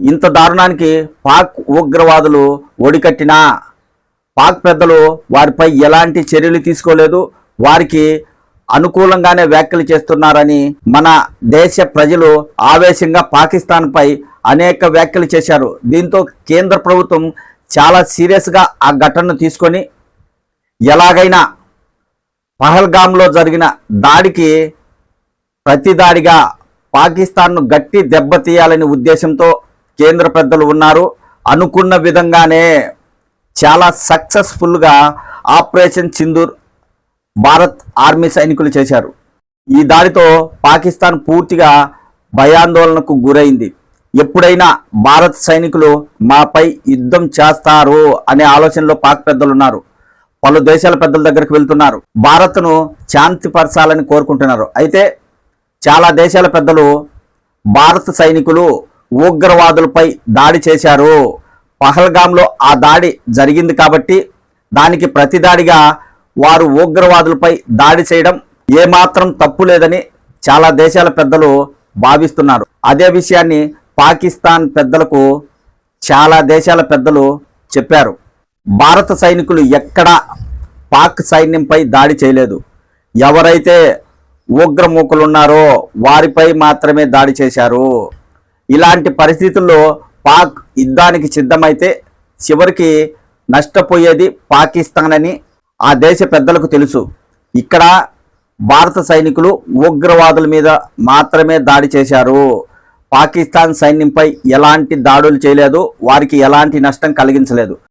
ఇంత దారుణానికి పాక్ ఉగ్రవాదులు ఒడికట్టినా పాక్ పెద్దలు వారిపై ఎలాంటి చర్యలు తీసుకోలేదు వారికి అనుకూలంగానే వ్యాఖ్యలు చేస్తున్నారని మన దేశ ప్రజలు ఆవేశంగా పాకిస్తాన్పై అనేక వ్యాఖ్యలు చేశారు. దీంతో కేంద్ర ప్రభుత్వం చాలా సీరియస్గా ఆ ఘటనను తీసుకొని ఎలాగైనా పహల్గామ్లో జరిగిన దాడికి ప్రతిదాడిగా పాకిస్తాన్ను గట్టి దెబ్బతీయాలనే ఉద్దేశంతో కేంద్ర పెద్దలు ఉన్నారు. అనుకున్న విధంగానే చాలా సక్సెస్ఫుల్గా ఆపరేషన్ సింధూర్ భారత్ ఆర్మీ సైనికులు చేశారు. ఈ దాడితో పాకిస్తాన్ పూర్తిగా భయాందోళనకు గురైంది. ఎప్పుడైనా భారత్ సైనికులు మాపై యుద్ధం చేస్తారు అనే ఆలోచనలో పాక్ పెద్దలు ఉన్నారు. పలు దేశాల పెద్దల దగ్గరికి వెళ్తున్నారు. భారత్ను శాంతిపరచాలని కోరుకుంటున్నారు. అయితే చాలా దేశాల పెద్దలు భారత సైనికులు ఉగ్రవాదులపై దాడి చేశారు. పహల్గాంలో ఆ దాడి జరిగింది కాబట్టి దానికి ప్రతిదాడిగా వారు ఉగ్రవాదులపై దాడి చేయడం ఏమాత్రం తప్పు లేదని చాలా దేశాల పెద్దలు భావిస్తున్నారు. అదే విషయాన్ని పాకిస్తాన్ పెద్దలకు చాలా దేశాల పెద్దలు చెప్పారు. భారత సైనికులు ఎక్కడా పాక్ సైన్యంపై దాడి చేయలేదు. ఎవరైతే ఉగ్రమూకులున్నారో వారిపై మాత్రమే దాడి చేశారు. ఇలాంటి పరిస్థితుల్లో పాక్ యుద్ధానికి సిద్ధమైతే చివరికి నష్టపోయేది పాకిస్తాన్ అని ఆ దేశ పెద్దలకు తెలుసు. ఇక్కడ భారత సైనికులు ఉగ్రవాదుల మీద మాత్రమే దాడి చేశారు. పాకిస్తాన్ సైన్యంపై ఎలాంటి దాడులు చేయలేదు. వారికి ఎలాంటి నష్టం కలిగించలేదు.